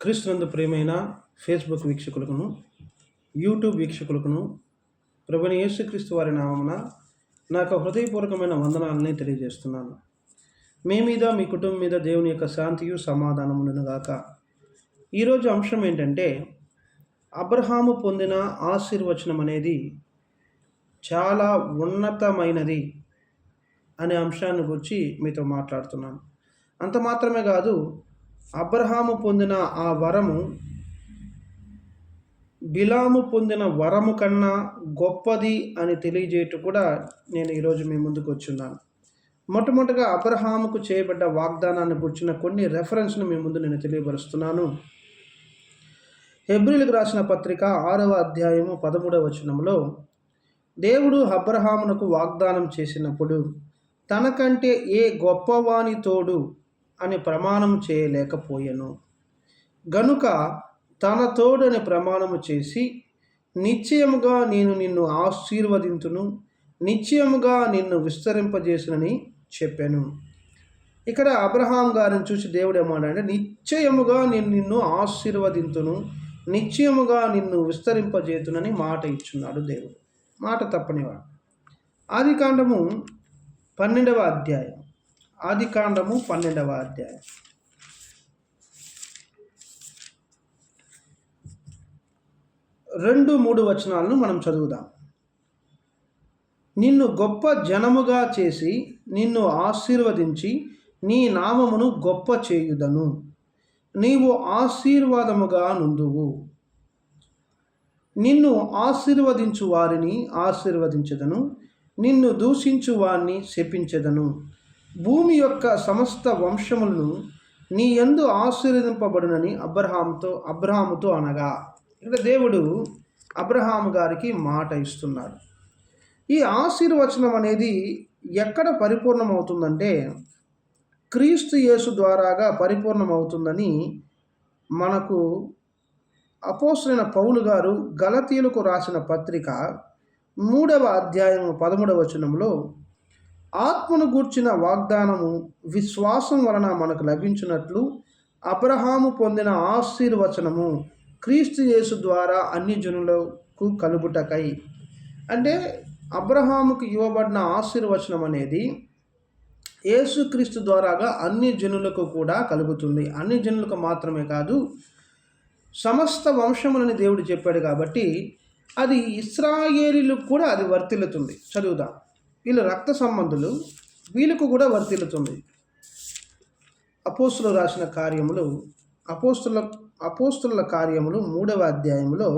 క్రీస్తునందు ప్రియమైన Facebook వీక్షకులకును YouTube వీక్షకులకును ప్రభుని యేసుక్రీస్తు వారి నామమున నాకు హృదయపూర్వకమైన వందనాలని తెలియజేస్తున్నాను. మీ మీద మీ కుటుంబం మీద దేవుని యొక్క శాంతియు సమాధానములను గాక. ఈరోజు అంశం ఏంటంటే అబ్రహాము పొందిన ఆశీర్వచనం అనేది చాలా ఉన్నతమైనది అనే అంశాన్ని గురించి మీతో మాట్లాడుతున్నాను. అంత మాత్రమే కాదు అబ్రహాము పొందిన ఆ వరము బిలాము పొందిన వరము కన్నా గొప్పది అని తెలియజేయటం కూడా నేను ఈరోజు మీ ముందుకు వచ్చున్నాను. మొట్టమొదటిగా అబ్రహాముకు చేయబడ్డ వాగ్దానాన్ని గుర్చిన కొన్ని రెఫరెన్స్ను మీ ముందు నేను తెలియపరుస్తున్నాను. హెబ్రిల్కి రాసిన పత్రిక ఆరవ అధ్యాయము పదమూడవ వచనంలో దేవుడు అబ్రహామునకు వాగ్దానం చేసినప్పుడు తనకంటే ఏ గొప్పవాని తోడు అని ప్రమాణం చేయలేకపోయాను. గనుక తన తోడని ప్రమాణము చేసి నిశ్చయముగా నేను నిన్ను ఆశీర్వదింతును నిశ్చయముగా నిన్ను విస్తరింపజేసినని చెప్పాను. ఇక్కడ అబ్రహాం గారిని చూసి దేవుడు ఏమన్నాడంటే నిశ్చయముగా నేను నిన్ను ఆశీర్వదింతును నిశ్చయముగా నిన్ను విస్తరింపజేతునని మాట ఇచ్చున్నాడు దేవుడు. మాట తప్పనివాడు. ఆది కాండము పన్నెండవ అధ్యాయం. ఆది కాండము పన్నెండవ అధ్యాయం. రెండు మూడు వచనాలను మనం చదువుదాం. నిన్ను గొప్ప జనముగా చేసి నిన్ను ఆశీర్వదించి నీ నామమును గొప్ప చేయుదను. నీవు ఆశీర్వాదముగా నుందువు నిన్ను ఆశీర్వదించు వారిని ఆశీర్వదించదను. నిన్ను దూషించు వారిని శపించదను. భూమి యొక్క సమస్త వంశములను నీ ఎందు ఆశీర్వదింపబడునని అబ్రహాంతో అబ్రహాముతో అనగా. ఇక్కడ దేవుడు అబ్రహాము గారికి మాట ఇస్తున్నాడు. ఈ ఆశీర్వచనం అనేది ఎక్కడ పరిపూర్ణమవుతుందంటే క్రీస్తు యేసు ద్వారాగా పరిపూర్ణమవుతుందని మనకు అపోసరైన పౌలు గారు గలతీయులకు రాసిన పత్రిక మూడవ అధ్యాయం పదమూడవ వచనంలో ఆత్మను గూర్చిన వాగ్దానము విశ్వాసం వలన మనకు లభించినట్లు అబ్రహాము పొందిన ఆశీర్వచనము క్రీస్తు యేసు ద్వారా అన్ని జనులకు కలుగుటకై. అంటే అబ్రహాముకు ఇవ్వబడిన ఆశీర్వచనం అనేది యేసుక్రీస్తు ద్వారాగా అన్ని జనులకు కూడా కలుగుతుంది. అన్ని జనులకు మాత్రమే కాదు సమస్త వంశములని దేవుడు చెప్పాడు కాబట్టి అది ఇస్రాయేలీలకు కూడా అది వర్తిల్లుతుంది. చదువుదాం. వీళ్ళు రక్త సంబంధులు వీళ్ళకు కూడా వర్తిల్లుతుంది. అపోస్తులు రాసిన కార్యములు అపోస్తుల అపోస్తుల కార్యములు మూడవ అధ్యాయంలో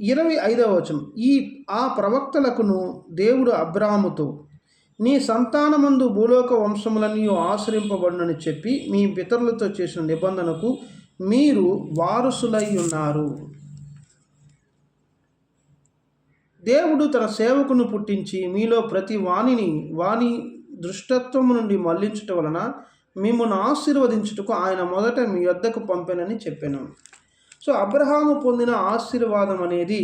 ఇరవై ఐదవ వచనం. ఈ ఆ ప్రవక్తలకును దేవుడు అబ్రాముతో నీ సంతానమందు భూలోక వంశములన్నీ ఆశ్రయింపబడునని చెప్పి మీ పితరులతో చేసిన నిబంధనకు మీరు వారసులై ఉన్నారు. దేవుడు తన సేవకును పుట్టించి మీలో ప్రతి వాణిని వాణి దృష్టత్వం నుండి మళ్ళించుట వలన మిమ్మల్ని ఆశీర్వదించుటకు ఆయన మొదట మీ వద్దకు పంపానని చెప్పాను. సో అబ్రహాము పొందిన ఆశీర్వాదం అనేది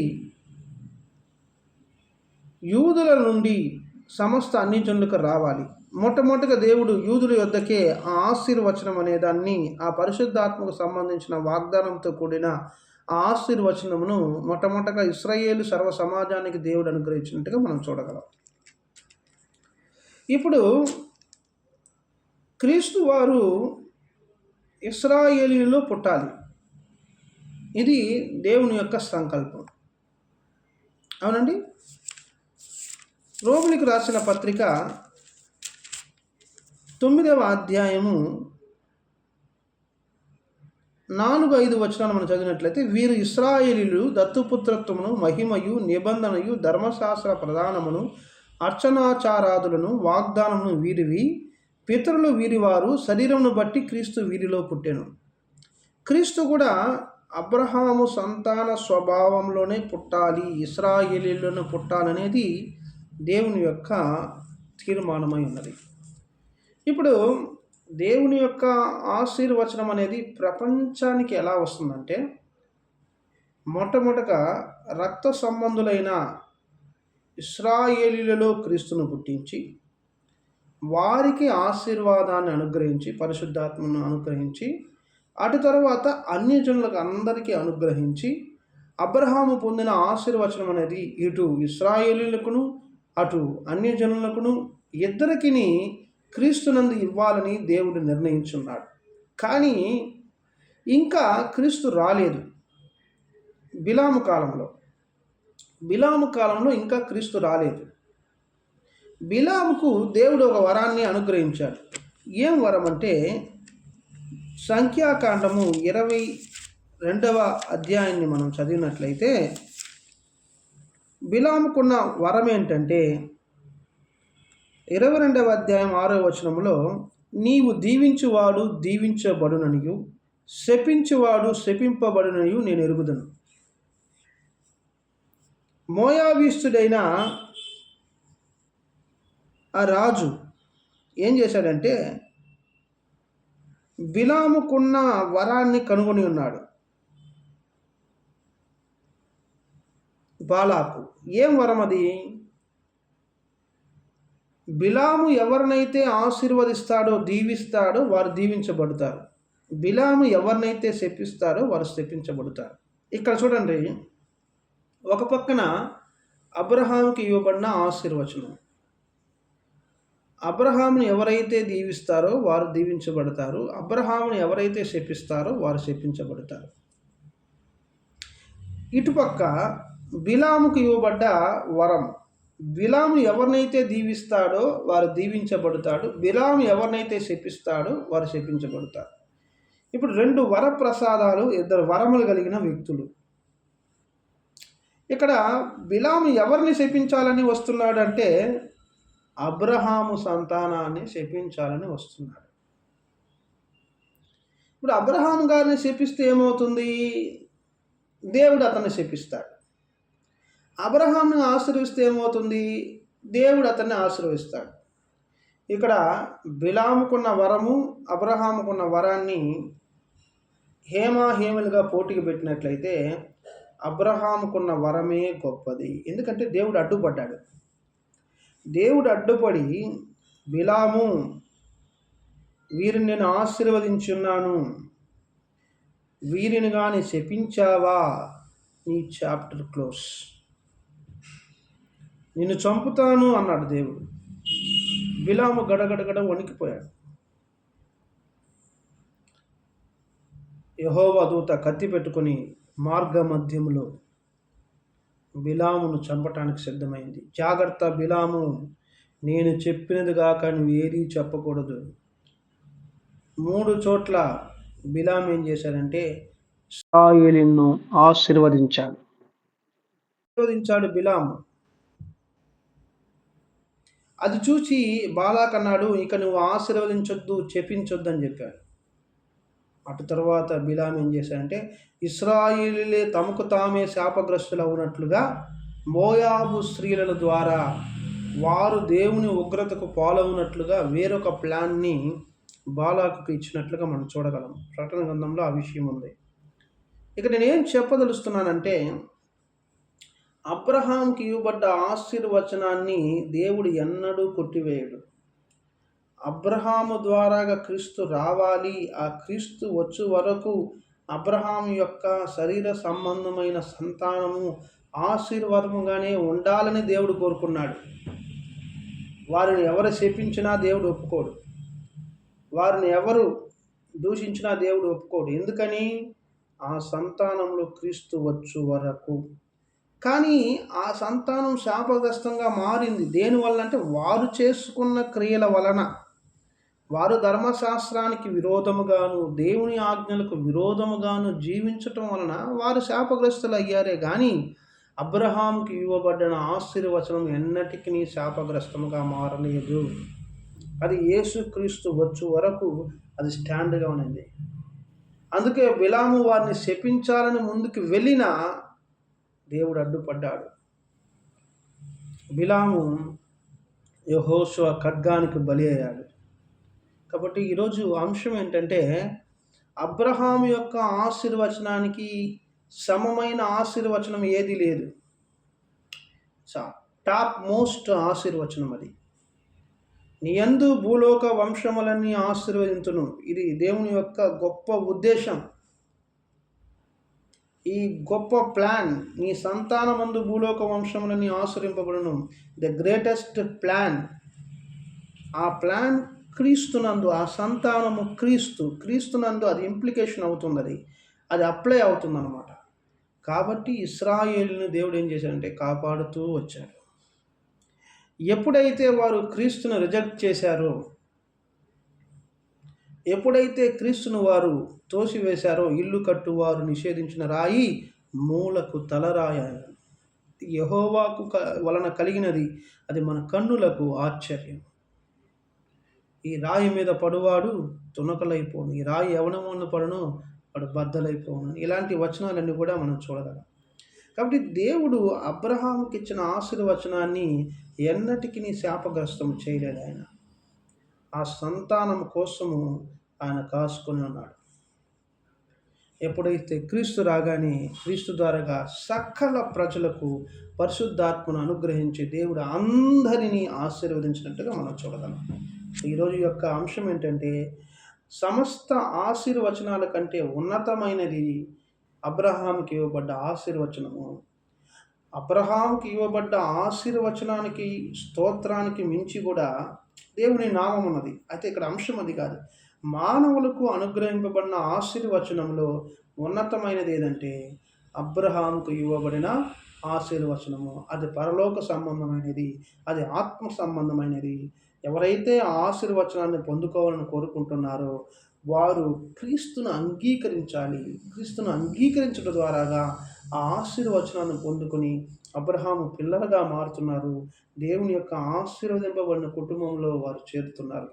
యూదుల నుండి సమస్త అన్ని జనులకు రావాలి. మొట్టమొదటిగా దేవుడు యూదుల యొద్దకే ఆ ఆశీర్వచనం అనే దాన్ని ఆ పరిశుద్ధాత్మకు సంబంధించిన వాగ్దానంతో కూడిన ఆశీర్వచనమును మొట్టమొదటగా ఇస్రాయేలు సర్వ సమాజానికి దేవుడు అనుగ్రహించినట్టుగా మనం చూడగలం. ఇప్పుడు క్రీస్తు వారు ఇస్రాయేలీలో పుట్టాలి. ఇది దేవుని యొక్క సంకల్పం. అవునండి? రోగులకు రాసిన పత్రిక తొమ్మిదవ అధ్యాయము నాలుగు ఐదు వచనాలు మనం చదివినట్లయితే వీరు ఇస్రాయేలీలు దత్తుపుత్రత్వమును మహిమయు నిబంధనయు ధర్మశాస్త్ర ప్రధానమును అర్చనాచారాదులను వాగ్దానమును వీరివి. పితరులు వీరివారు శరీరమును బట్టి క్రీస్తు వీరిలో పుట్టెను. క్రీస్తు కూడా అబ్రహాము సంతాన స్వభావంలోనే పుట్టాలి ఇస్రాయేలీలోనే పుట్టాలనేది దేవుని యొక్క తీర్మానమై ఉన్నది. ఇప్పుడు దేవుని యొక్క ఆశీర్వచనం అనేది ప్రపంచానికి ఎలా వస్తుందంటే మొట్టమొదటగా రక్త సంబంధులైన ఇస్రాయేలీలలో క్రీస్తును పుట్టించి వారికి ఆశీర్వాదాన్ని అనుగ్రహించి పరిశుద్ధాత్మను అనుగ్రహించి అటు తర్వాత అన్యజనులకు అందరికీ అనుగ్రహించి అబ్రహాము పొందిన ఆశీర్వచనం అనేది ఇటు ఇస్రాయేలీలకును అటు అన్యజనులకును ఇద్దరికిని క్రీస్తునందు ఇవ్వాలని దేవుడు నిర్ణయించున్నాడు. కానీ ఇంకా క్రీస్తు రాలేదు. బిలాము కాలంలో. బిలాము కాలంలో ఇంకా క్రీస్తు రాలేదు. బిలాముకు దేవుడు ఒక వరాన్ని అనుగ్రహించాడు. ఏం వరం అంటే సంఖ్యాకాండము ఇరవై రెండవ అధ్యాయాన్ని మనం చదివినట్లయితే బిలాముకున్న వరం ఏంటంటే ఇరవై రెండవ అధ్యాయం ఆరో వచనంలో నీవు దీవించువాడు దీవించబడుననియు శపించువాడు శపింపబడుననియు నేను ఎరుగుదను. మోయాబీస్తుడైన ఆ రాజు ఏం చేశాడంటే బిలాముకున్న వరాన్ని కనుగొని ఉన్నాడు. బాలాకు ఏం వరం అది బిలాము ఎవరినైతే ఆశీర్వదిస్తాడో దీవిస్తాడో వారు దీవించబడతారు. బిలాము ఎవరినైతే శపిస్తారో వారు శపించబడతారు. ఇక్కడ చూడండి ఒక పక్కన అబ్రహాంకి ఇవ్వబడిన ఆశీర్వచనం. అబ్రహామును ఎవరైతే దీవిస్తారో వారు దీవించబడతారు. అబ్రహామును ఎవరైతే శపిస్తారో వారు శపించబడతారు. ఇటుపక్క బిలాముకు ఇవ్వబడ్డ వరం. బిలాము ఎవరినైతే దీవిస్తాడో వారు దీవించబడతాడు. బిలాము ఎవరినైతే శపిస్తాడో వారు శపించబడతారు. ఇప్పుడు రెండు వరప్రసాదాలు ఇద్దరు వరములు కలిగిన వ్యక్తులు. ఇక్కడ బిలాము ఎవరిని శపించాలని వస్తున్నాడంటే అబ్రహాము సంతానాన్ని శపించాలని వస్తున్నాడు. ఇప్పుడు అబ్రహాం గారిని శపిస్తే ఏమవుతుంది? దేవుడు అతన్ని శపిస్తాడు. అబ్రహాంని ఆశ్రయిస్తే ఏమవుతుంది? దేవుడు అతన్ని ఆశ్రయిస్తాడు. ఇక్కడ బిలాముకున్న వరము అబ్రహాముకున్న వరాన్ని హేమాహేములుగా పోటీకి పెట్టినట్లయితే అబ్రహాముకున్న వరమే గొప్పది. ఎందుకంటే దేవుడు అడ్డుపడ్డాడు. దేవుడు అడ్డుపడి బిలాము వీరిని నేను ఆశీర్వదించున్నాను. వీరిని కానీ శపించావా? నీ చాప్టర్ క్లోజ్. నిన్ను చంపుతాను అన్నాడు దేవుడు. బిలాము గడగడగడ వణికిపోయాడు. యహోవా దూత కత్తి పెట్టుకొని మార్గ మధ్యంలో బిలామును చంపటానికి సిద్ధమైంది. జాగ్రత్త బిలాము నేను చెప్పినది కాక నువ్వు ఏదీ చెప్పకూడదు. మూడు చోట్ల బిలాం ఏం చేశాడంటే సాయిలిన్ను ఆశీర్వదించాడు. ఆశీర్వదించాడు బిలాము. అది చూసి బాలాకన్నాడు ఇక నువ్వు ఆశీర్వదించొద్దు చెప్పించొద్దు అని చెప్పాడు. అటు తర్వాత బిలాం ఏం చేశాడంటే ఇస్రాయిలే తమకు తామే శాపగ్రస్తులు అవునట్లుగా మోయాబు స్త్రీల ద్వారా వారు దేవుని ఉగ్రతకు పాలవునట్లుగా వేరొక ప్లాన్ని బాలాకు ఇచ్చినట్లుగా మనం చూడగలం. ప్రకటన గ్రంథంలో ఆ విషయం ఉంది. ఇక నేనేం చెప్పదలుస్తున్నానంటే అబ్రహాంకి ఇవ్వబడ్డ ఆశీర్వచనాన్ని దేవుడు ఎన్నడూ కొట్టివేయడు. అబ్రహాము ద్వారాగా క్రీస్తు రావాలి. ఆ క్రీస్తు వచ్చు వరకు అబ్రహాం యొక్క శరీర సంబంధమైన సంతానము ఆశీర్వాదముగానే ఉండాలని దేవుడు కోరుకున్నాడు. వారిని ఎవరు శపించినా దేవుడు ఒప్పుకోడు. వారిని ఎవరు దూషించినా దేవుడు ఒప్పుకోడు. ఎందుకని? ఆ సంతానంలో క్రీస్తు వచ్చు వరకు. కానీ ఆ సంతానం శాపగ్రస్తంగా మారింది. దేనివల్ల అంటే వారు చేసుకున్న క్రియల వలన. వారు ధర్మశాస్త్రానికి విరోధముగాను దేవుని ఆజ్ఞలకు విరోధముగాను జీవించటం వలన వారు శాపగ్రస్తులు అయ్యారే కానీ అబ్రహాంకి ఇవ్వబడిన ఆశీర్వచనం ఎన్నటికీ శాపగ్రస్తముగా మారలేదు. అది యేసుక్రీస్తు వచ్చు వరకు అది స్టాండ్గా ఉన్నది. అందుకే విలాము వారిని శపించాలని ముందుకు వెళ్ళిన దేవుడు అడ్డుపడ్డాడు బిలాము యహోశివ ఖడ్గానికి బలి అయ్యాడు. కాబట్టి ఈరోజు అంశం ఏంటంటే అబ్రహాం యొక్క ఆశీర్వచనానికి సమమైన ఆశీర్వచనం ఏది లేదు. టాప్ మోస్ట్ ఆశీర్వచనం అది. నీ యందు భూలోక వంశములన్నీ ఆశీర్వదించును ఇది దేవుని యొక్క గొప్ప ఉద్దేశం. ఈ గొప్ప ప్లాన్ నీ సంతానమందు భూలోక వంశములని ఆశ్రయింపబడును. ద గ్రేటెస్ట్ ప్లాన్ ఆ ప్లాన్ క్రీస్తునందు ఆ సంతానము క్రీస్తు క్రీస్తునందు అది ఇంప్లికేషన్ అవుతుంది అది అది అప్లై అవుతుంది అనమాట కాబట్టి ఇస్రాయేల్ని దేవుడు ఏం చేశాడంటే కాపాడుతూ వచ్చాడు. ఎప్పుడైతే వారు క్రీస్తును రిజెక్ట్ చేశారో ఎప్పుడైతే క్రీస్తును వారు తోసివేశారో ఇల్లు కట్టువారు నిషేధించిన రాయి మూలకు తలరాయాలి యహోవాకు క వలన కలిగినది అది మన కన్నులకు ఆశ్చర్యం. ఈ రాయి మీద పడువాడు తునకలైపోను. ఈ రాయి ఎవనమున్న పడును వాడు బద్దలైపోను. ఇలాంటి వచనాలన్నీ కూడా మనం చూడగలం. కాబట్టి దేవుడు అబ్రహాంకి ఇచ్చిన ఆశీర్వచనాన్ని ఎన్నటికీ శాపగ్రస్తం చేయలేడు ఆయన. ఆ సంతానం కోసము ఆయన కాసుకొని ఉన్నాడు. ఎప్పుడైతే క్రీస్తు రాగానే క్రీస్తు ద్వారాగా సకల ప్రజలకు పరిశుద్ధాత్మను అనుగ్రహించి దేవుడు అందరినీ ఆశీర్వదించినట్టుగా మనం చూడగలం. ఈరోజు యొక్క అంశం ఏంటంటే సమస్త ఆశీర్వచనాల కంటే ఉన్నతమైనది అబ్రహాంకి ఇవ్వబడ్డ ఆశీర్వచనము. అబ్రహాంకి ఇవ్వబడ్డ ఆశీర్వచనానికి స్తోత్రానికి మించి కూడా దేవుని నామం ఉన్నది. అయితే ఇక్కడ అంశం అది కాదు. మానవులకు అనుగ్రహింపబడిన ఆశీర్వచనంలో ఉన్నతమైనది ఏదంటే అబ్రహాంకు ఇవ్వబడిన ఆశీర్వచనము. అది పరలోక సంబంధమైనది అది ఆత్మ సంబంధమైనది. ఎవరైతే ఆ ఆశీర్వచనాన్ని పొందుకోవాలని కోరుకుంటున్నారో వారు క్రీస్తును అంగీకరించాలి. క్రీస్తును అంగీకరించడం ద్వారాగా ఆ ఆశీర్వచనాన్ని పొందుకొని అబ్రహాము పిల్లలుగా మారుతున్నారు. దేవుని యొక్క ఆశీర్వదింపబడిన కుటుంబంలో వారు చేరుతున్నారు.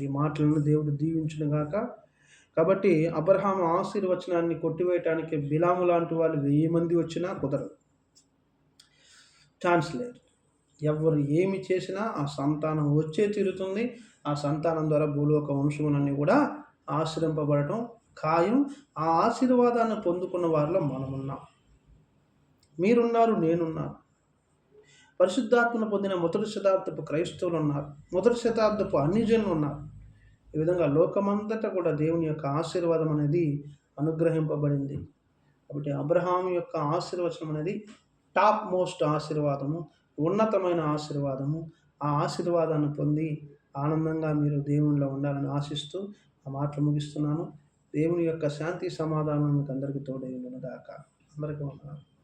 ఈ మాటలను దేవుడు దీవించిన గాక. కాబట్టి అబ్రహాం ఆశీర్వచనాన్ని కొట్టివేయటానికి బిలాము లాంటి వాళ్ళు వెయ్యి మంది వచ్చినా కుదరదు. ఛాన్స్ లేదు ఎవరు ఏమి చేసినా ఆ సంతానం వచ్చే తీరుతుంది. ఆ సంతానం ద్వారా భూలోక వంశములన్నీ కూడా ఆశ్రయింపబడటం ఖాయం. ఆ ఆశీర్వాదాన్ని పొందుకున్న వారిలో మనమున్నాం. మీరున్నారు నేనున్నాను. పరిశుద్ధాత్మను పొందిన మొదటి శతాబ్దపు క్రైస్తవులు ఉన్నారు. మొదటి శతాబ్దపు అన్ని ఉన్నారు. ఈ విధంగా లోకమంతటా కూడా దేవుని యొక్క ఆశీర్వాదం అనేది అనుగ్రహింపబడింది. కాబట్టి అబ్రహాం యొక్క ఆశీర్వచనం అనేది టాప్ మోస్ట్ ఆశీర్వాదము ఉన్నతమైన ఆశీర్వాదము. ఆ ఆశీర్వాదాన్ని పొంది ఆనందంగా మీరు దేవునిలో ఉండాలని ఆశిస్తూ ఆ మాటలు ముగిస్తున్నాను. దేవుని యొక్క శాంతి సమాధానం మీకు అందరికీ తోడై ఉండను దాకా అందరికీ ఉన్నాను